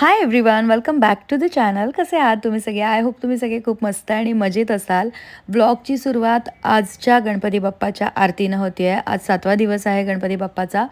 Hi everyone welcome back to the channel कसे आहात तुम्ही सगळे? आय होप तुम्ही सगळे खूप मस्त आणि मजेत असाल. व्लॉगची सुरुवात आजच्या गणपती बाप्पाच्या आरतीनं होती आहे आज सातवा दिवस आहे गणपती बाप्पाचा.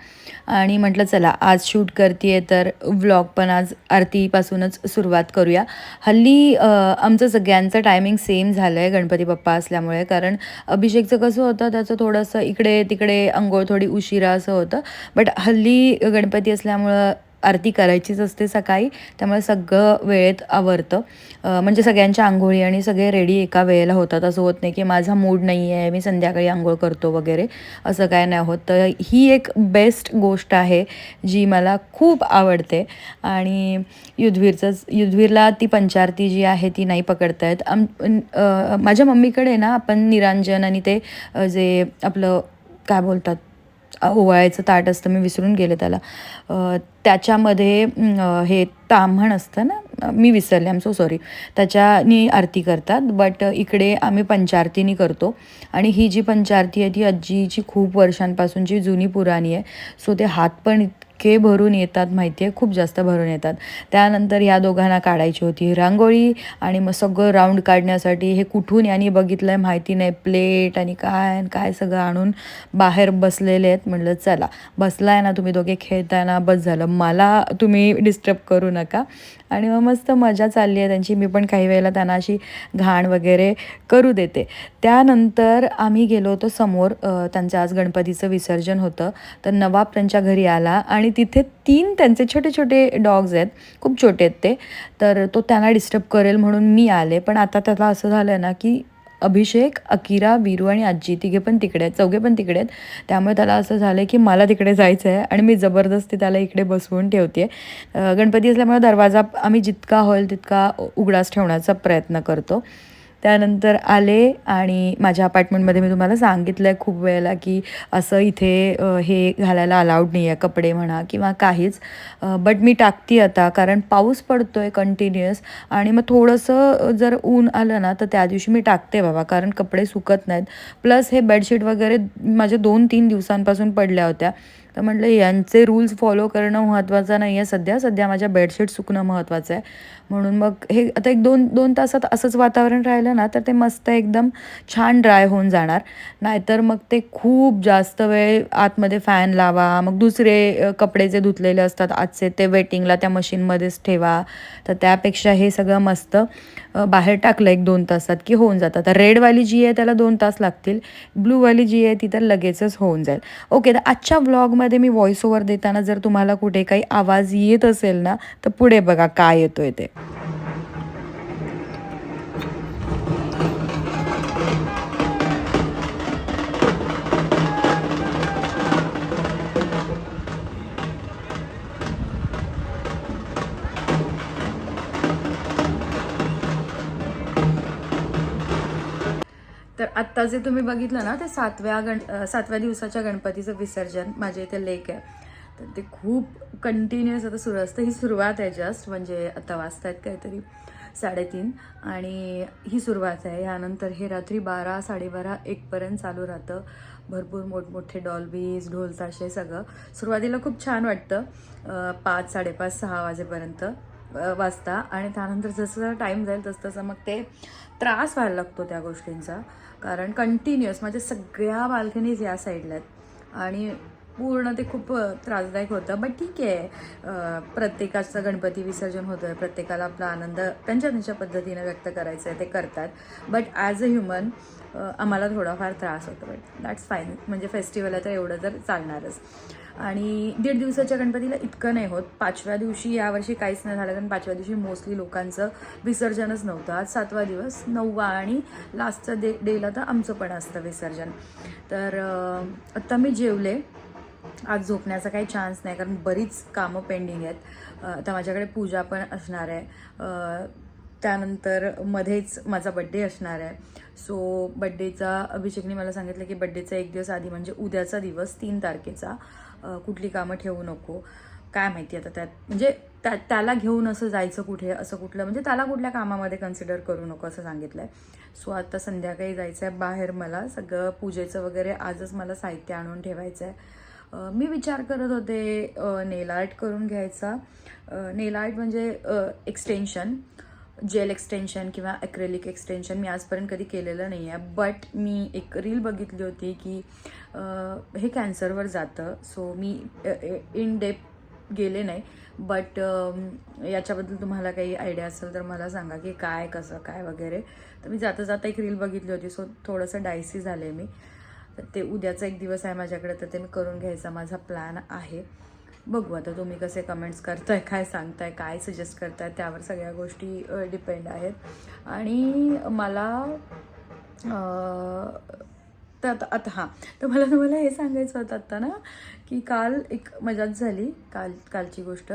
आणि म्हटलं चला आज शूट करते तर व्लॉग पण आज आरतीपासूनच सुरुवात करूया. हल्ली आमचं सगळ्यांचं टायमिंग सेम झालं आहे गणपती बाप्पा असल्यामुळे. कारण अभिषेकचं कसं होतं त्याचं थोडंसं इकडे तिकडे अंघोळ थोडी उशिरा असं होतं. बट हल्ली गणपती असल्यामुळं आरती करायचीच असते सकाळी त्यामुळे सगळं वेळेत आवरतं. म्हणजे सगळ्यांच्या आंघोळी आणि सगळे रेडी एका वेळेला होतात. असं होत नाही की माझा मूड नाही आहे मी संध्याकाळी आंघोळ करतो वगैरे असं काय नाही होत. तर ही एक बेस्ट गोष्ट आहे जी मला खूप आवडते. आणि युद्धवीरचंच युद्धवीरला ती पंचारती जी आहे ती नाही पकडता येत आम माझ्या मम्मीकडे ना आपण निरांजन आणि ते जे आपलं काय बोलतात? ओवाळायचं ताट असतं मी विसरून गेले त्याला. त्याच्यामध्ये हे ताम्हण असतं ना मी विसरले आम सो सॉरी त्याच्यानी आरती करतात बट इकडे आम्ही पंचारतीनी करतो. आणि ही जी पंचारती आहे ती आजीची खूप वर्षांपासूनची जुनी पुराणी आहे सो ते हात पण इतके भरून येतात माहिती आहे खूप जास्त भरून येतात. त्यानंतर या दोघांना काढायची होती रांगोळी आणि मग सगळं राऊंड काढण्यासाठी हे कुठून यांनी बघितलं आहे माहिती नाही. प्लेट आणि काय आणि काय सगळं आणून बाहेर बसलेले आहेत. म्हटलं चला बसलाय ना तुम्ही दोघे खेळताय ना बस झालं. मला तुम्ही डिस्टर्ब करू नका. आणि मग मस्त मजा चालली आहे त्यांची. मी पण काही वेळेला त्यांना अशी घाण वगैरे करू देते. त्यानंतर आम्ही गेलो होतो समोर त्यांचं आज गणपतीचं विसर्जन होतं. तर नवाब त्यांच्या घरी आला आणि तिथे तीन त्यांचे छोटे छोटे डॉग्स आहेत. खूप छोटे आहेत ते. तर तो त्यांना डिस्टर्ब करेल म्हणून मी आले. पण आता त्याला असं झालं ना की अभिषेक अकिरा वीरू आणि आजी तिघे पण तिकडे आहेत चौघे पण तिकडे आहेत. त्यामुळे त्याला असं झालं आहे की मला तिकडे जायचं आहे आणि मी जबरदस्ती त्याला इकडे बसवून ठेवते गणपती असल्यामुळे दरवाजा आम्ही जितका होईल तितका उघडाच ठेवण्याचा प्रयत्न करतो. त्यानंतर आले आणि माझ्या अपार्टमेंटमध्ये मी तुम्हाला सांगितलं आहे खूप वेळेला की असं इथे हे घालायला अलाउड नाही आहे कपडे म्हणा किंवा काहीच. बट मी टाकते आता कारण पाऊस पडतो आहे कंटिन्युअस आणि मग थोडंसं जर ऊन आलं ना तर त्या दिवशी मी टाकते बाबा कारण कपडे सुकत नाहीत. प्लस हे बेडशीट वगैरे माझ्या दोन तीन दिवसांपासून पडल्या होत्या. तर म्हटलं यांचे रूल्स फॉलो करणं महत्त्वाचं नाही आहे सध्या सध्या माझ्या बेडशीट सुकणं महत्त्वाचं आहे. म्हणून मग हे आता एक दोन दोन तासात असंच वातावरण राहिलं ना तर ते मस्त एकदम छान ड्राय होऊन जाणार. नाहीतर मग ते खूप जास्त वेळ आतमध्ये फॅन लावा. मग दुसरे कपडे जे धुतलेले असतात आजचे ते वेटिंगला त्या मशीनमध्येच ठेवा. तर त्यापेक्षा हे सगळं मस्त बाहेर टाकलं एक दोन तासात की होऊन जातं. तर रेडवाली जी आहे त्याला दोन तास लागतील. ब्लूवाली जी आहे ती तर लगेचच होऊन जाईल. ओके तर आजच्या व्लॉगमध्ये मी व्हॉइस ओव्हर देताना जर तुम्हाला कुठे काही आवाज येत असेल ना तर पुढे बघा काय येतोय ते. तर आत्ता जे तुम्ही बघितलं ना ते सातव्या गण सातव्या दिवसाच्या गणपतीचं विसर्जन माझ्या इथे लेक आहे. तर ते खूप कंटिन्युअस आता सुरू असतं. ही सुरुवात आहे जस्ट म्हणजे आता वाजतायत काहीतरी साडेतीन. आणि ही सुरुवात आहे. यानंतर हे रात्री बारा साडेबारा एकपर्यंत चालू राहतं. भरपूर मोठमोठे डॉल्बीज ढोलताशे सगळं. सुरुवातीला खूप छान वाटतं. पाच साडेपाच सहा वाजेपर्यंत. वाजता आणि त्यानंतर जसं जसं टाईम जाईल तसं तसं मग ते त्रास व्हायला लागतो त्या गोष्टींचा. कारण कंटिन्युअस माझ्या सगळ्या बाल्कनीज या साईडला आहेत. आणि पूर्ण ते खूप त्रासदायक होतं. बट ठीक आहे. प्रत्येकाचं गणपती विसर्जन होतं आहे प्रत्येकाला आपला आनंद त्यांच्या त्यांच्या पद्धतीनं व्यक्त करायचं आहे ते करतात. बट ॲज अ ह्युमन आम्हाला थोडाफार त्रास होतो. बट दॅट्स फाईन म्हणजे फेस्टिवल आहे तर एवढं तर चालणारच. आणि दीड दिवसाच्या गणपतीला इतकं नाही होत. पाचव्या दिवशी यावर्षी काहीच नाही झालं कारण पाचव्या दिवशी मोस्टली लोकांचं विसर्जनच नव्हतं. आज सातवा दिवस नववा आणि लास्टचा डे डेला तर आमचं पण असतं विसर्जन. तर आत्ता मी जेवले. आज झोपण्याचा काही चान्स नाही कारण बरीच कामं पेंडिंग आहेत. आता माझ्याकडे पूजा पण असणार आहे. त्यानंतर मध्येच माझा बड्डे असणार आहे. सो बड्डेचा अभिषेकने मला सांगितलं की बड्डेचा एक दिवस आधी म्हणजे उद्याचा दिवस तीन तारखेचा. कुठली कामं ठेवू नको. काय माहिती आता त्यात. म्हणजे त्या त्याला घेऊन असं जायचं कुठे असं कुठलं म्हणजे त्याला कुठल्या कामामध्ये कन्सिडर करू नको असं सांगितलं आहे सो आता संध्याकाळी जायचं आहे बाहेर मला. सगळं पूजेचं वगैरे आजच मला साहित्य आणून ठेवायचं आहे मी विचार करत होते नेल आर्ट करून घ्यायचा. नेल आर्ट म्हणजे एक्सटेन्शन जेल एक्सटेन्शन किंवा ॲक्रेलिक एक्सटेन्शन मी आजपर्यंत कधी केलेलं नाही आहे बट मी एक रील बघितली होती की हे कॅन्सरवर जातं. सो मी इन डेप गेले नाही. बट याच्याबद्दल तुम्हाला काही आयडिया असेल तर मला सांगा की काय कसं काय वगैरे. तर मी जाता जाता एक रील बघितली होती. सो थोडंसं डायसी झालं मी. तर ते उद्याचा एक दिवस आहे माझ्याकडे तर ते मी करून घ्यायचा माझा प्लॅन आहे. बघू आता तुम्ही कसे कमेंट्स करताय काय सांगताय काय सजेस्ट करताय त्यावर सगळ्या गोष्टी डिपेंड आहेत. आणि मला तर आता आता हां. तर मला तुम्हाला हे सांगायचं होतं आत्ता ना की काल एक मजाच झाली काल कालची गोष्ट.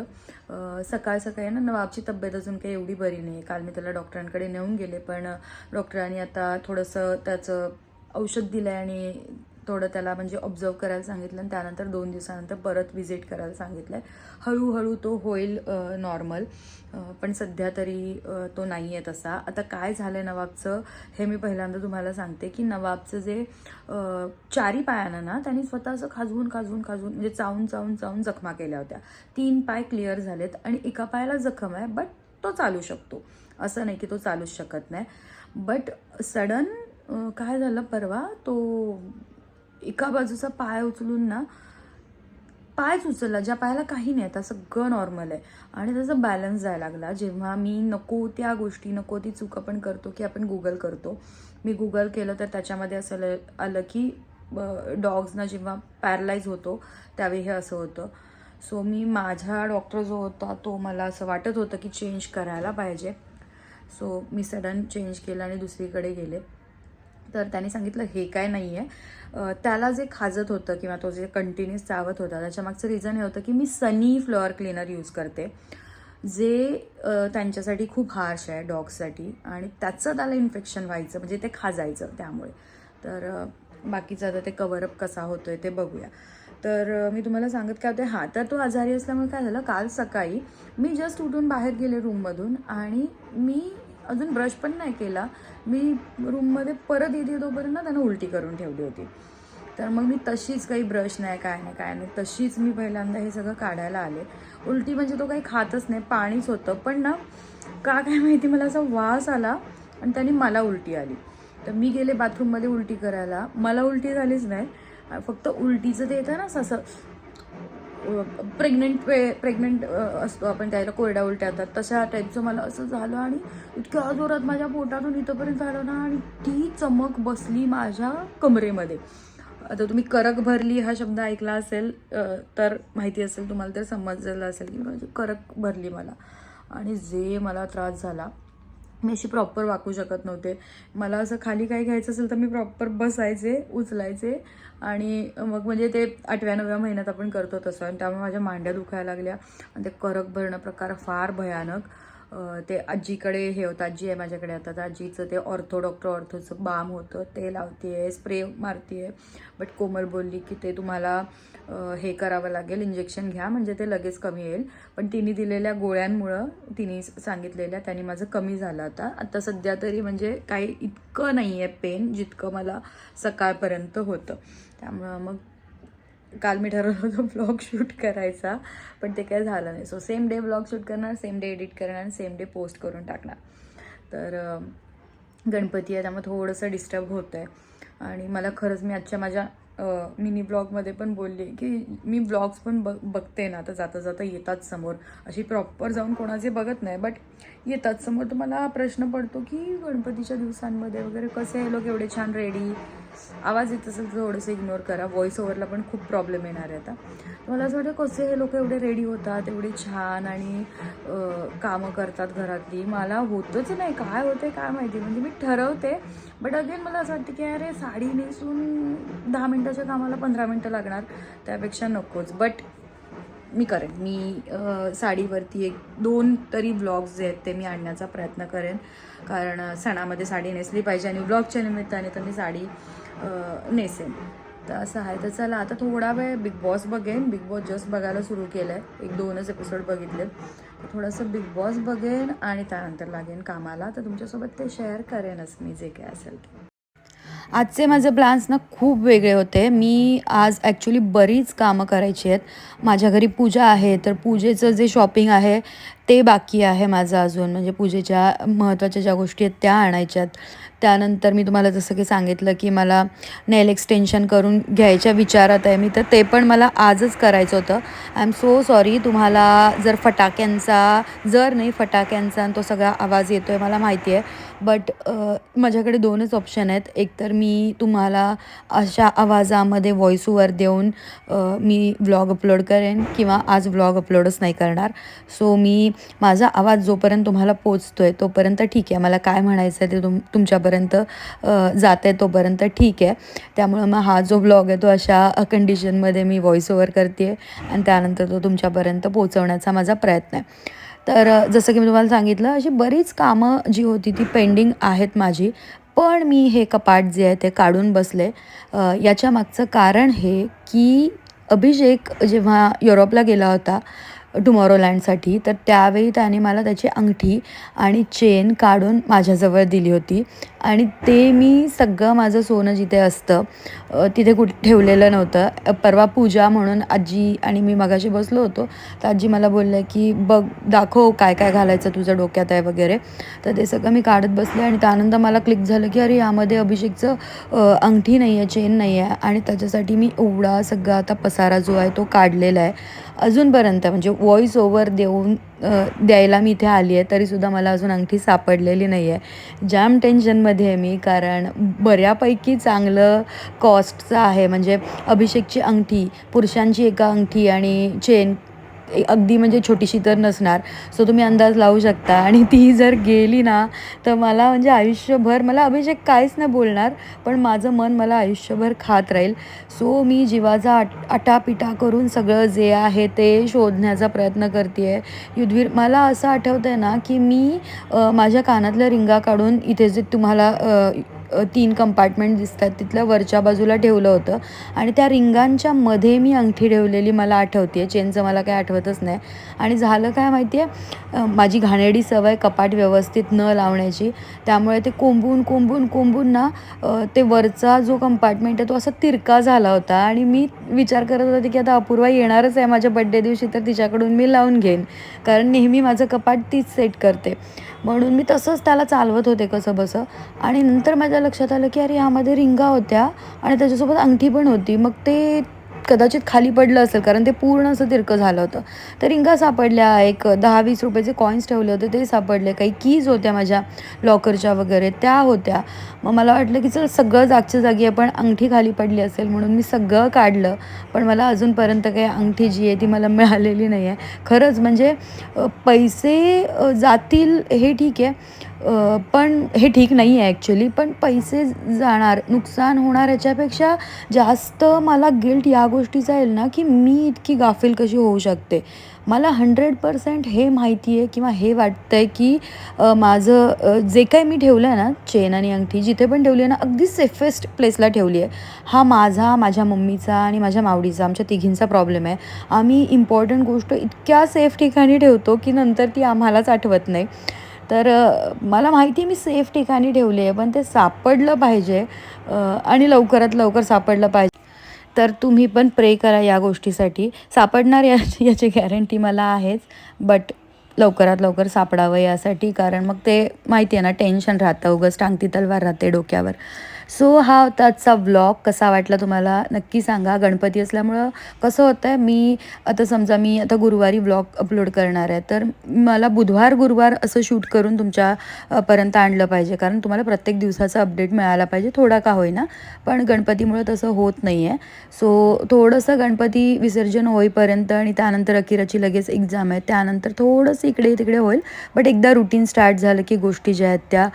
सकाळ सकाळी ना नवाबची तब्येत अजून काही एवढी बरी नाही काल मी त्याला डॉक्टरांकडे नेऊन गेले पण डॉक्टरांनी आता थोडंसं त्याचं औषध दिलं आहे आणि थोडं त्याला म्हणजे ऑब्झर्व करायला सांगितलं आणि त्यानंतर दोन दिवसानंतर परत व्हिजिट करायला सांगितलं आहे हळूहळू तो होईल नॉर्मल पण सध्या तरी तो नाही आहे तसा. आता काय झालं आहे नवाबचं हे मी पहिल्यांदा तुम्हाला सांगते की नवाबचं जे चारी पायानं ना त्यांनी स्वतः असं खाजवून खाजवून खाजवून म्हणजे चावून चावून चावून जखमा केल्या होत्या. तीन पाय क्लिअर झालेत आणि एका पायाला जखम आहे बट तो चालू शकतो. असं नाही की तो चालूच शकत नाही. बट सडन काय झालं परवा? तो एका बाजूचा पाय उचलून ना पायच उचलला ज्या पायाला काही नाही आता सगळं नॉर्मल आहे. आणि त्याचा बॅलन्स जायला लागला. जेव्हा मी नको त्या गोष्टी नको ती चूक आपण करतो की आपण गुगल करतो. मी गुगल केलं तर त्याच्यामध्ये असं ल- आलं की डॉग्सना जेव्हा पॅरलाईज होतो त्यावेळी हे असं होतं. सो मी माझा डॉक्टर जो होता तो मला असं वाटत होतं की चेंज करायला पाहिजे. सो मी सडन चेंज केलं आणि दुसरीकडे गेले. तर त्याने सांगितलं हे काय नाही आहे त्याला जे खाजत होतं किंवा तो जे कंटिन्युअस चावत होता त्याच्या मागचं रिझन हे होतं की मी सनी फ्लॉअर क्लीनर यूज करते जे त्यांच्यासाठी खूप हार्श आहे डॉगसाठी आणि त्याचं त्याला इन्फेक्शन व्हायचं म्हणजे ते खाजायचं त्यामुळे. तर बाकीचं आता ते कवरअप कसा होतोय ते बघूया. तर मी तुम्हाला सांगत काय होते हां तर तो आजारी असल्यामुळे काय झालं काल सकाळी मी जस्ट उठून बाहेर गेले रूममधून आणि मी अजून ब्रश पण नाही केला. मी रूममध्ये परत येते तोपर्यंत ना त्यानं उलटी करून ठेवली होती. तर मग मी तशीच काही ब्रश नाही काय नाही काय नाही तशीच मी पहिल्यांदा हे सगळं काढायला आले. उलटी म्हणजे तो काही खातच नाही पाणीच होतं. पण ना का काय माहिती मला असा वास आला आणि त्याने मला उलटी आली. तर मी गेले बाथरूममध्ये उलटी करायला. मला उलटी झालीच नाही. फक्त उलटीचं ते येतं ना असं प्रेग्नंट वे प्रेग्नंट असतो आपण त्याला कोरड्या उलट्या येतात. तशा टाईपचं मला असं झालं आणि इतक्या जोरात माझ्या पोटातून इथंपर्यंत झालं ना आणि ती चमक बसली माझ्या कमरेमध्ये. आता तुम्ही करक भरली हा शब्द ऐकला असेल तर माहिती असेल तुम्हाला तर समजलेलं असेल की म्हणजे करक भरली मला. आणि जे मला त्रास झाला मी अशी प्रॉपर वाकू शकत नव्हते. मला असं खाली काही घ्यायचं असेल तर मी प्रॉपर बसायचे उचलायचे आणि मग म्हणजे ते आठव्या नवव्या महिन्यात आपण करतो तसं. आणि त्यामुळे माझ्या मांड्या दुखायला लागल्या. आणि ते करक भरणं प्रकार फार भयानक. ते आजीकडे हे होतं आजी आहे माझ्याकडे आता. तर आजीचं ते ऑर्थो डॉक्टर ऑर्थोचं बाम होतं ते लावते स्प्रे मारते बट कोमल बोलली की ते तुम्हाला हे करावं लागेल इंजेक्शन घ्या म्हणजे ते लगेच कमी येईल. पण तिने दिलेल्या गोळ्यांमुळं तिने सांगितलेल्या त्यांनी माझं कमी झालं आता. आता सध्या तरी म्हणजे काही इतकं नाही आहे पेन जितकं मला सकाळपर्यंत होतं. त्यामुळं मग काल मी ठरवलं होतं ब्लॉग शूट करायचा पण ते काय झालं नाही. So same day blog shoot करणार सेम डे एडिट करणार आणि सेम डे पोस्ट करून टाकणार. तर गणपती आहे त्यामुळे थोडंसं डिस्टर्ब होतं आहे आणि मला खरंच मी आजच्या माझ्या मिनी ब्लॉगमध्ये पण बोलली की मी ब्लॉग्स पण बघ बघते ना. तर जाता जाता येतात समोर. अशी प्रॉपर जाऊन कोणाचे बघत नाही बट येतात समोर. तर मला प्रश्न पडतो की गणपतीच्या दिवसांमध्ये वगैरे कसे हे लोक एवढे छान रेडी आवाज येत असेल तर थोडंसं इग्नोर करा. व्हॉइस ओव्हरला पण खूप प्रॉब्लेम येणार आहे आता. मला असं वाटतं कसे हे लोक एवढे रेडी होतात एवढे छान आणि कामं करतात घरातली. मला होतंच नाही. काय होते काय माहिती. म्हणजे मी ठरवते. बट अगेन मला असं वाटतं की अरे साडी नेसून दहा मिनटाच्या कामाला पंधरा मिनटं लागणार. त्यापेक्षा नकोच. बट मी करेन. मी साडीवरती एक दोन तरी ब्लॉग्स जे आहेत ते मी आणण्याचा प्रयत्न करेन. कारण सणामध्ये साडी नेसली पाहिजे आणि ब्लॉगच्या निमित्ताने तर मी साडी नेसेन. तर असं आहे. तर चला आता थोडा वेळ बिग बॉस बघेन. बिग बॉस जस्ट बघायला सुरू केलं आहे एक दोनच एपिसोड बघितले थोडंसं बिग बॉस बघेन आणि त्यानंतर लागेन कामाला. तर तुमच्यासोबत ते शेअर करेनच मी जे काय असेल ते. आजचे माझे प्लॅन्स ना खूप वेगळे होते. मी आज ॲक्च्युली बरीच कामं करायची आहेत. माझ्या घरी पूजा आहे तर पूजेचं जे शॉपिंग आहे ते बाकी आहे माझं अजून. म्हणजे पूजेच्या महत्त्वाच्या ज्या गोष्टी आहेत त्या आणायच्यात. त्यानंतर मी तुम्हाला जसं की सांगितलं की मला नेल एक्सटेन्शन करून घ्यायच्या विचारात आहे मी तर ते पण मला आजच करायचं होतं. आय एम सो सॉरी तुम्हाला जर फटाक्यांचा जर नाही फटाक्यांचा आणि तो सगळा आवाज येतो आहे मला माहिती आहे. बट माझ्याकडे दोनच ऑप्शन आहेत. एकतर मी तुम्हाला अशा आवाजामध्ये व्हॉइस ओवर देऊन मी व्लॉग अपलोड करेन किंवा आज व्लॉग अपलोडच नाही करणार. सो मी माझा आवाज जोपर्यंत तुम्हाला पोचतो आहे तोपर्यंत ठीक आहे. मला काय म्हणायचं आहे ते तुम तुमच्यापर्यंत जात आहे तोपर्यंत ठीक आहे. त्यामुळं मग हा जो ब्लॉग आहे तो अशा कंडिशनमध्ये मी व्हॉईस ओवर करते आहे आणि त्यानंतर तो तुमच्यापर्यंत पोचवण्याचा माझा प्रयत्न आहे. तर जसं की मी तुम्हाला सांगितलं अशी बरीच कामं जी होती ती पेंडिंग आहेत माझी पण मी हे कपाट जे आहे ते काढून बसले. याच्या मागचं कारण हे की अभिषेक जेव्हा युरोपला गेला होता टुमॉरोलँडसाठी तर त्यावेळी त्याने मला त्याची अंगठी आणि चेन काढून माझ्याजवळ दिली होती. आणि ते मी सगळं माझं सोनं जिथे असतं तिथे कुठे ठेवलेलं नव्हतं. परवा पूजा म्हणून आजी आणि मी मगाशी बसलो होतो. तर आजी मला बोलल्या की बघ दाखव काय काय घालायचं तुझं डोक्यात आहे वगैरे. तर ते सगळं मी काढत बसले आणि त्यानंतर मला क्लिक झालं की अरे यामध्ये अभिषेकचं अंगठी नाही आहे चेन नाही आहे आणि त्याच्यासाठी मी एवढा सगळा आता पसारा जो आहे तो काढलेला आहे. अजूनपर्यंत म्हणजे व्हॉईस ओव्हर देऊन द्यायला मी इथे आली आहे तरीसुद्धा मला अजून अंगठी सापडलेली नाही आहे. जाम टेन्शनमध्ये आहे मी कारण बऱ्यापैकी चांगलं कॉस्टचं आहे. म्हणजे अभिषेकची अंगठी पुरुषांची एका अंगठी आणि चेन अगदी म्हणजे छोटीशी तर नसणार. सो तुम्ही अंदाज लावू शकता. आणि ती जर गेली ना तर मला म्हणजे आयुष्यभर मला अभिषेक काहीच नाही बोलणार पण माझं मन मला आयुष्यभर खात राहील. सो मी जीवाचा आट आटापिटा करून सगळं जे आहे ते शोधण्याचा प्रयत्न करते आहे युद्धवीर मला असं आठवतं आहे ना की मी माझ्या कानातल्या रिंगा काढून इथे जे तुम्हाला तीन कंपार्टमेंट दिसतात. तिथल्या वरच्या बाजूला ठेवलं होतं. आणि त्या रिंगांच्या मध्ये मी अंगठी ठेवलेली मला आठवते आहे चेनचं मला काही आठवतच नाही. आणि झालं काय माहिती आहे माझी घाणेरडी सवय कपाट व्यवस्थित न लावण्याची. त्यामुळे ते कोंबून कोंबून कोंबून ना ते वरचा जो कंपार्टमेंट आहे तो असा तिरका झाला होता. आणि मी विचार करत होते की आता अपूर्वा येणारच आहे माझ्या बड्डे दिवशी तर तिच्याकडून मी लावून घेईन. कारण नेहमी माझं कपाट तीच सेट करते. म्हणून मी तसंच त्याला चालवत होते कसं बसं. आणि नंतर माझ्या लक्षात आलं की अरे यामध्ये रिंगा होत्या आणि त्याच्यासोबत अंगठी पण होती. मग ते कदाचित खाली पडलं असेल कारण ते पूर्ण असं तिरकं झालं होतं. तर रिंगा सापडल्या एक दहा वीस रुपयाचे कॉईन्स ठेवले होते ते सापडले. काही कीज होत्या माझ्या लॉकरच्या वगैरे त्या होत्या. मग मला वाटलं की चल सगळं जागच्या जागी आपण अंगठी खाली पडली असेल म्हणून मी सगळं काढलं. पण मला अजूनपर्यंत काही अंगठी जी आहे ती मला मिळालेली नाही आहे. खरंच म्हणजे पैसे जातील हे ठीक आहे पण हे ठीक नाही आहे ॲक्च्युली पण पैसे जाणार नुकसान होणार याच्यापेक्षा जास्त मला गिल्ट या गोष्टीचा येईल ना की मी इतकी गाफील कशी होऊ शकते? मला हंड्रेड पर्सेंट हे माहिती आहे किंवा हे वाटतं आहे की माझं जे काही मी ठेवलं आहे ना चेन आणि अंगठी जिथे पण ठेवली आहे ना अगदी सेफेस्ट प्लेसला ठेवली आहे. हा माझा माझ्या मम्मीचा आणि माझ्या मावडीचा आमच्या तिघींचा प्रॉब्लेम आहे. आम्ही इम्पॉर्टंट गोष्ट इतक्या सेफ ठिकाणी ठेवतो की नंतर ती आम्हालाच आठवत नाही. तर मला माहिती मी सेफ ठिकाणी ठेवली आहे पण ते सापडलं पाहिजे आणि लवकरात लवकर सापडलं पाहिजे. तर तुम्ही पण प्रे करा या गोष्टीसाठी. सापडणार या याची गॅरंटी मला आहेच बट लवकरात लवकर सापडावं यासाठी कारण मग ते माहिती आहे ना टेन्शन राहतं उगंच टांगती तलवार राहते डोक्यावर. सो हा होता आजचा व्लॉग कसा वाटला तुम्हाला? नक्की सांगा. गणपती असल्यामुळं कसं होतं आहे मी आता समजा मी आता गुरुवारी व्लॉग अपलोड करणार आहे तर मला बुधवार गुरुवार असं शूट करून तुमच्यापर्यंत आणलं पाहिजे. कारण तुम्हाला प्रत्येक दिवसाचा अपडेट मिळाला पाहिजे. थोडा का होईना पण गणपतीमुळं तसं होत नाही आहे सो थोडंसं गणपती विसर्जन होईपर्यंत आणि त्यानंतर अकिराची लगेच एक्झाम आहे त्यानंतर थोडंसं इकडे तिकडे होईल. बट एकदा रुटीन स्टार्ट झालं की गोष्टी ज्या आहेत त्या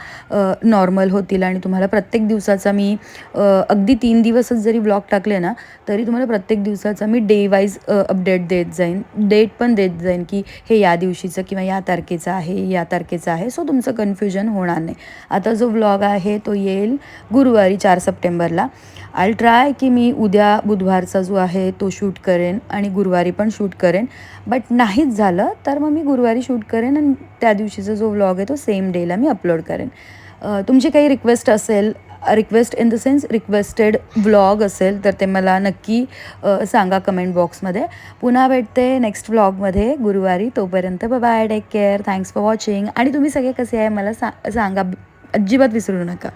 नॉर्मल होतील आणि तुम्हाला प्रत्येक दिवसाचं मी अगदी तीन दिवसच जरी ब्लॉग टाकले ना तरी तुम्हाला प्रत्येक दिवसाचा मी डे वाईज अपडेट देत जाईन. डेट पण देत जाईन की हे या दिवशीचं किंवा या तारखेचं आहे या तारखेचं आहे. सो तुमचं कन्फ्युजन होणार नाही. आता जो व्लॉग आहे तो येईल गुरुवारी चार सप्टेंबरला. आय ट्राय की मी उद्या बुधवारचा जो आहे तो शूट करेन आणि गुरुवारी पण शूट करेन. बट नाहीच झालं तर मग मी गुरुवारी शूट करेन आणि त्या दिवशीचा जो व्लॉग आहे तो सेम डेला मी अपलोड करेन. तुमची काही रिक्वेस्ट असेल request in the sense requested vlog असेल तर ते मला नक्की सांगा कमेंट बॉक्समध्ये पुन्हा भेटते नेक्स्ट व्लॉगमध्ये गुरुवारी तोपर्यंत bye take care thanks for watching आणि तुम्ही सगळे कसे आहे मला सा सांगा. अजिबात विसरू नका.